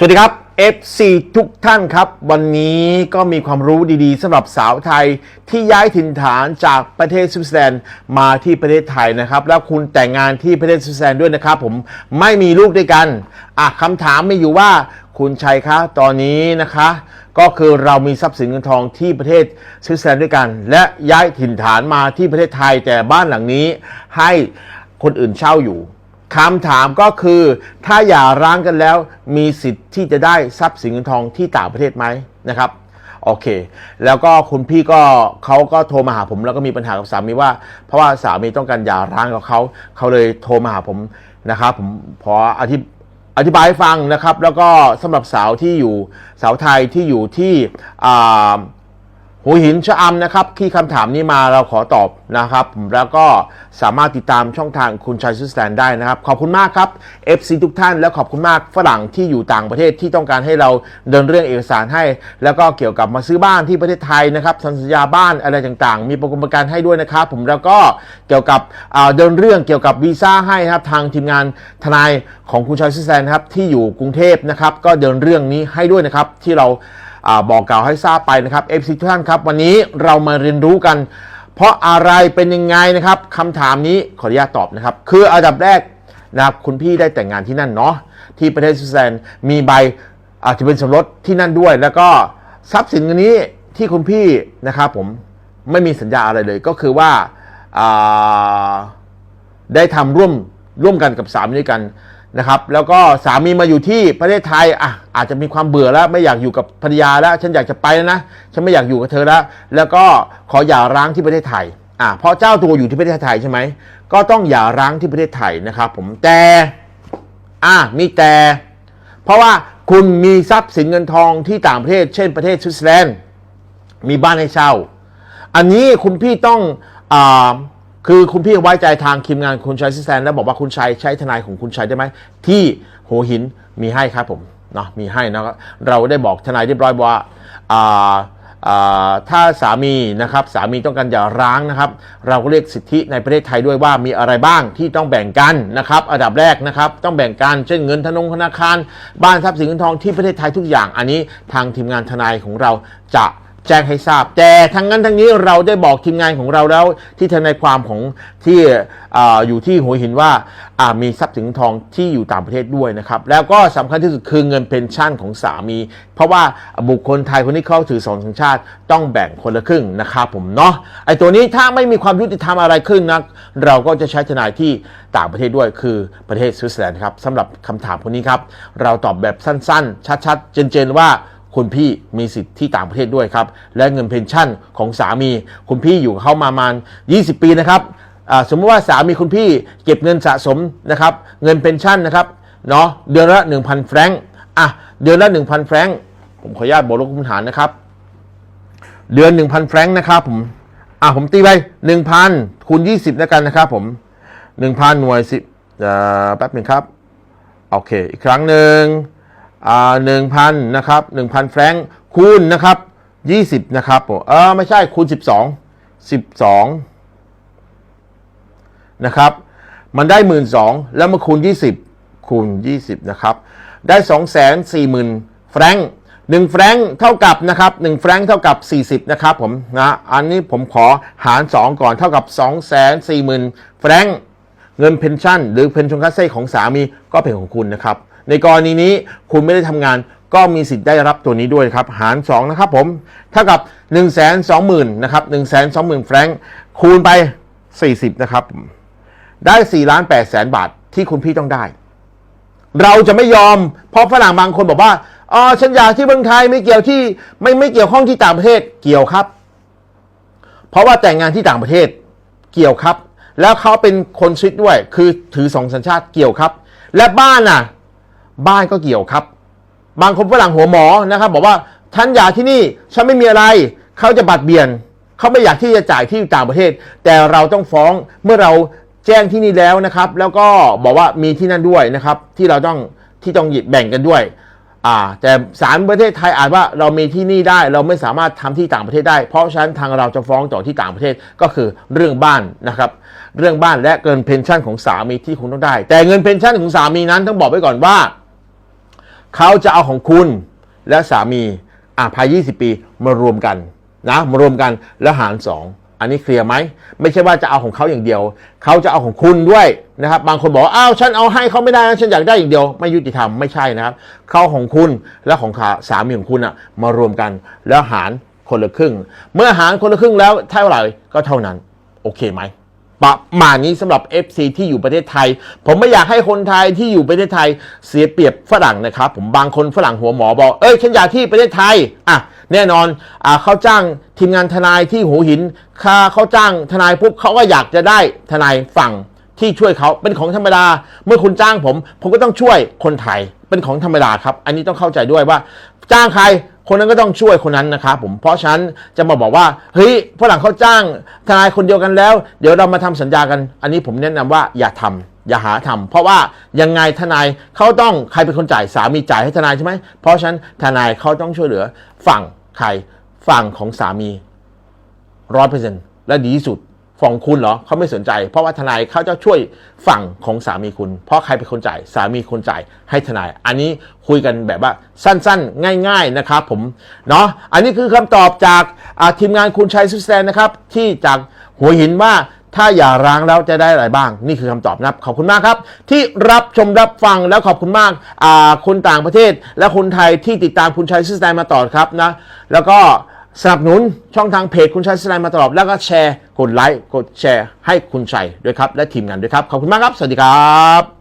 สวัสดีครับ FC ทุกท่านครับ วันนี้ก็มีความรู้ดีๆสำหรับสาวไทยที่ย้ายถิ่นฐานจากประเทศสวิตเซอร์แลนด์มาที่ประเทศไทยนะครับ แล้วคุณแต่งงานที่ประเทศสวิตเซอร์แลนด์ด้วยนะครับ ผมไม่มีลูกด้วยกันอะคำถามมีอยู่ว่าคุณชัยคะตอนนี้นะคะ ก็คือเรามีทรัพย์สินเงินทองที่ประเทศสวิตเซอร์แลนด์ด้วยกัน และย้ายถิ่นฐานมาที่ประเทศไทยแต่บ้านหลังนี้ให้คนอื่นเช่าอยู่ คำถามก็คือ ถ้าอย่าร้างกันแล้ว มีสิทธิ์ที่จะได้ทรัพย์สินเงินทองที่ต่างประเทศไหมนะครับโอเค แล้วก็คุณพี่ก็เขาก็โทรมาหาผม แล้วก็มีปัญหากับสามีว่า เพราะว่าสามีต้องการหย่าร้างกับเขาเขาเลยโทรมาหาผมนะครับผมพออธิอธิบายให้ฟังนะครับ แล้วก็สำหรับสาวที่อยู่สาวไทยที่อยู่ที่อ่า หัวหินชะอำนะครับที่คำถามนี้มาเราขอตอบนะครับ แล้วก็สามารถติดตามช่องทางคุณชัยสุสแตนได้นะครับ ขอบคุณมากครับ FC ทุกท่าน แล้วขอบคุณมากฝรั่งที่อยู่ต่างประเทศที่ต้องการให้เราเดินเรื่องเอกสารให้ แล้วก็เกี่ยวกับมาซื้อบ้านที่ประเทศไทยนะครับสัญญาบ้านอะไรต่างๆ มีประกันประกันให้ด้วยนะครับ ผมแล้วก็เกี่ยวกับเดินเรื่องเกี่ยวกับวีซ่าให้นะครับทางทีมงานทนายของคุณชัยสุสแตนครับที่อยู่กรุงเทพนะครับก็เดินเรื่องนี้ให้ด้วยนะครับที่เรา บอกกล่าวให้ทราบไปนะครับ FC ทุกท่านครับ วันนี้เรามาเรียนรู้กัน เพราะอะไรเป็นยังไงนะครับคำถามนี้ขออนุญาตตอบนะครับ คืออันดับแรกนะครับคุณพี่ได้แต่งงานที่นั่นเนาะที่ประเทศสวิตเซอร์แลนด์มีใบอาจจะเป็นสมรสที่นั่นด้วย แล้วก็ทรัพย์สินนนี้ที่คุณพี่นะครับผมไม่มีสัญญาอะไรเลยก็คือว่าอาได้ทำร่วมร่วมกันกับสามีด้วยกัน นะครับแล้วก็สามีมาอยู่ที่ประเทศไทยอะอาจจะมีความเบื่อแล้วไม่อยากอยู่กับภรรยาแล้ว ฉันอยากจะไปแล้วนะฉันไม่อยากอยู่กับเธอแล้วแล้วก็ขอหย่าร้างที่ประเทศไทยอะเพราะเจ้าตัวอยู่ที่ประเทศไทยใช่ไหมก็ต้องหย่าร้างที่ประเทศไทยนะครับผมแต่อะมีแต่ เพราะว่าคุณมีทรัพย์สินเงินทองที่ต่างประเทศ เช่นประเทศสวิตเซอร์แลนด์มีบ้านให้เช่า อันนี้คุณพี่ต้องอ่า คือคุณพี่ไว้ใจทางทีมงานคุณชัยซิสแตนแล้วบอกว่าคุณชัยใช้ทนายของคุณชัยได้ไหมที่หัวหินมีให้ครับผมเนาะมีให้นะครับเราได้บอกทนายเรียบร้อยว่าอ่าอ่าถ้าสามีนะครับสามีต้องการอย่าร้างนะครับ เราก็เรียกสิทธิในประเทศไทยด้วยว่ามีอะไรบ้างที่ต้องแบ่งกันนะครับอันดับแรกนะครับต้องแบ่งกันเช่นเงินธนงธนาคาร บ้านทรัพย์สินเงินทองที่ประเทศไทยทุกอย่างอันนี้ทางทีมงานทนายของเราจะ แจ้งให้ทราบ แต่ทั้งนั้นทั้งนี้เราได้บอกทีมงานของเราแล้ว ที่ทนายความของที่ออยู่ที่หัวหินว่ามีทรัพย์สินทองที่อยู่ต่างประเทศด้วยนะครับแล้วก็สำคัญที่สุดคือเงินเพนชั่นของสามี เพราะว่าบุคคลไทยคนที่เข้าถือสองสัญชาติต้องแบ่งคนละครึ่งนะครับผมเนาะไอ้ตัวนี้ถ้าไม่มีความยุติธรรมอะไรขึ้นนะเราก็จะใช้ทนายที่ต่างประเทศด้วยคือประเทศสวิตเซอร์แลนด์ครับสำหรับคำถามพวกนี้ครับเราตอบแบบสั้นๆ ชัดๆ เจนๆว่า คุณพี่มีสิทธิ์ที่ต่างประเทศด้วยครับ และเงินเพนชั่นของสามีคุณพี่อยู่กับเขามาประมาณ 20 ปีนะครับสมมติว่าสามีคุณพี่เก็บเงินสะสมนะครับ เงินเพนชั่นนะครับเนาะเดือนละ 1,000 แฟรงก์อะเดือนละ 1,000 แฟรงก์ผมขออนุญาตบวกลบคูณหารนะครับ เดือน 1,000 แฟรงก์นะครับผมอะผมตีไป1,000คูณ20แล้วกันนะครับผม1,000หน่วยสิบเอ่อแป๊บหนึ่งครับ โอเค อีกครั้งหนึ่ง หนึ่งพันนะครับหนึ่งพันแฟรงค์คูณนะครับยี่สิบนะครับเออไม่ใช่คูณสิบสองสิบสองนะครับ มันได้หมื่นสองแล้วมาคูณยี่สิบคูณยี่สิบนะครับ ได้สองแสนสี่หมื่นแฟรงค์หนึ่งแฟรงค์เท่ากับนะครับหนึ่งแฟรงค์เท่ากับสี่สิบนะครับผมนะอันนี้ผมขอหารสองก่อนเท่ากับสองแสนสี่หมื่นแฟรงค์เงินเพนชั่น หรือเพนชั่นคัสเซ่ของสามีก็เป็นของคุณนะครับ ในกรณีนี้คุณไม่ได้ทำงานก็มีสิทธิ์ได้รับตัวนี้ด้วยครับ หาร 2 นะครับผม เท่ากับ 1 2 0 0 0 0นะครับ1 2 0 0 0 0แฟรงค์คูณไป 40 นะครับ ได้4ล้าน8แสนบาทที่คุณพี่ต้องได้ เราจะไม่ยอม เพราะฝรั่งบางคนบอกว่าอ๋อฉันอยากที่เมืองไทยไม่เกี่ยวที่ไม่ไม่เกี่ยวข้องที่ต่างประเทศเกี่ยวครับ เพราะว่าแต่งงานที่ต่างประเทศเกี่ยวครับ แล้วเขาเป็นคนสวิตด้วย คือถือสองสัญชาติเกี่ยวครับ และบ้านน่ะ บ้านก็เกี่ยวครับ บางคนฝรั่งหัวหมอนะครับ บอกว่าฉันอยากที่นี่ฉันไม่มีอะไร เขาจะบัดเบียน เขาไม่อยากที่จะจ่ายที่ต่างประเทศ แต่เราต้องฟ้องเมื่อเราแจ้งที่นี่แล้วนะครับ แล้วก็บอกว่ามีที่นั่นด้วยนะครับ ที่เราต้องที่ต้องหยิบแบ่งกันด้วยอ่าแต่ศาลประเทศไทยอาจว่าเรามีที่นี่ได้ เราไม่สามารถทำที่ต่างประเทศได้ เพราะฉะนั้นทางเราจะฟ้องต่อที่ต่างประเทศก็คือเรื่องบ้านนะครับ เรื่องบ้านและเงินเพนชั่นของสามีที่คุณต้องได้ แต่เงินเพนชั่นของสามีนั้นต้องบอกไว้ก่อนว่า เขาจะเอาของคุณและสามีอะภาย 20 ปีมารวมกันนะมารวมกันแล้วหาร 2 อันนี้เคลียร์ไหม ไม่ใช่ว่าจะเอาของเขาอย่างเดียว เขาจะเอาของคุณด้วยนะครับ บางคนบอกอ้าวฉันเอาให้เขาไม่ได้นะฉันอยากได้อย่างเดียว ไม่ยุติธรรมไม่ใช่นะครับ เขาของคุณและของขาสามีของคุณอะมารวมกันแล้วหารคนละครึ่ง เมื่อหารคนละครึ่งแล้วเท่าไหร่ก็เท่านั้น โอเคไหม ประมาณนี้สำหรับ FC ที่อยู่ประเทศไทย ผมไม่อยากให้คนไทยที่อยู่ประเทศไทยเสียเปรียบฝรั่งนะครับผมบางคนฝรั่งหัวหมอบอกเอ้ยฉันอยากที่ประเทศไทยอะแน่นอนอ่าเขาจ้างทีมงานทนายที่หัวหินค่าเขาจ้างทนายปุ๊บเขาก็อยากจะได้ทนายฝั่งที่ช่วยเขาเป็นของธรรมดา เมื่อคุณจ้างผม ผมก็ต้องช่วยคนไทยเป็นของธรรมดาครับ อันนี้ต้องเข้าใจด้วยว่า จ้างใครคนนั้นก็ต้องช่วยคนนั้นนะครับผมเพราะฉะนั้นจะมาบอกว่าเฮ้ยฝรั่งเขาจ้างทนายคนเดียวกันแล้ว เดี๋ยวเรามาทำสัญญากัน อันนี้ผมแนะนำว่าอย่าทำอย่าหาทำเพราะว่ายังไงทนายเขาต้องใครเป็นคนจ่ายสามีจ่ายให้ทนายใช่ไหมเพราะฉะนั้นทนายเขาต้องช่วยเหลือฝั่งใครฝั่งของสามีร้อยเปอร์เซ็นต์และดีที่สุด ฝั่งคุณเหรอเขาไม่สนใจ เพราะว่าทนายเขาจะช่วยฝั่งของสามีคุณ เพราะใครเป็นคนจ่ายสามีคนจ่ายให้ทนาย อันนี้คุยกันแบบว่าสั้นๆ ง่าย ๆนะครับผมเนาะอันนี้คือคำตอบจากทีมงานคุณชัยสุดแซนนะครับที่จากหัวหินว่าถ้าอย่าร้างแล้วจะได้อะไรบ้าง นี่คือคำตอบนะครับ ขอบคุณมากครับ ที่รับชมรับฟังแล้วขอบคุณมากคนต่างประเทศ และคนไทยที่ติดตามคุณชัยสุดแซนมาตลอครับนะแล้วก็ สนับสนุนช่องทางเพจคุณชัยสไลด์มาตลอดแล้วก็แชร์ กดไลค์ กดแชร์ให้คุณชัยด้วยครับ และทีมงานด้วยครับ ขอบคุณมากครับ สวัสดีครับ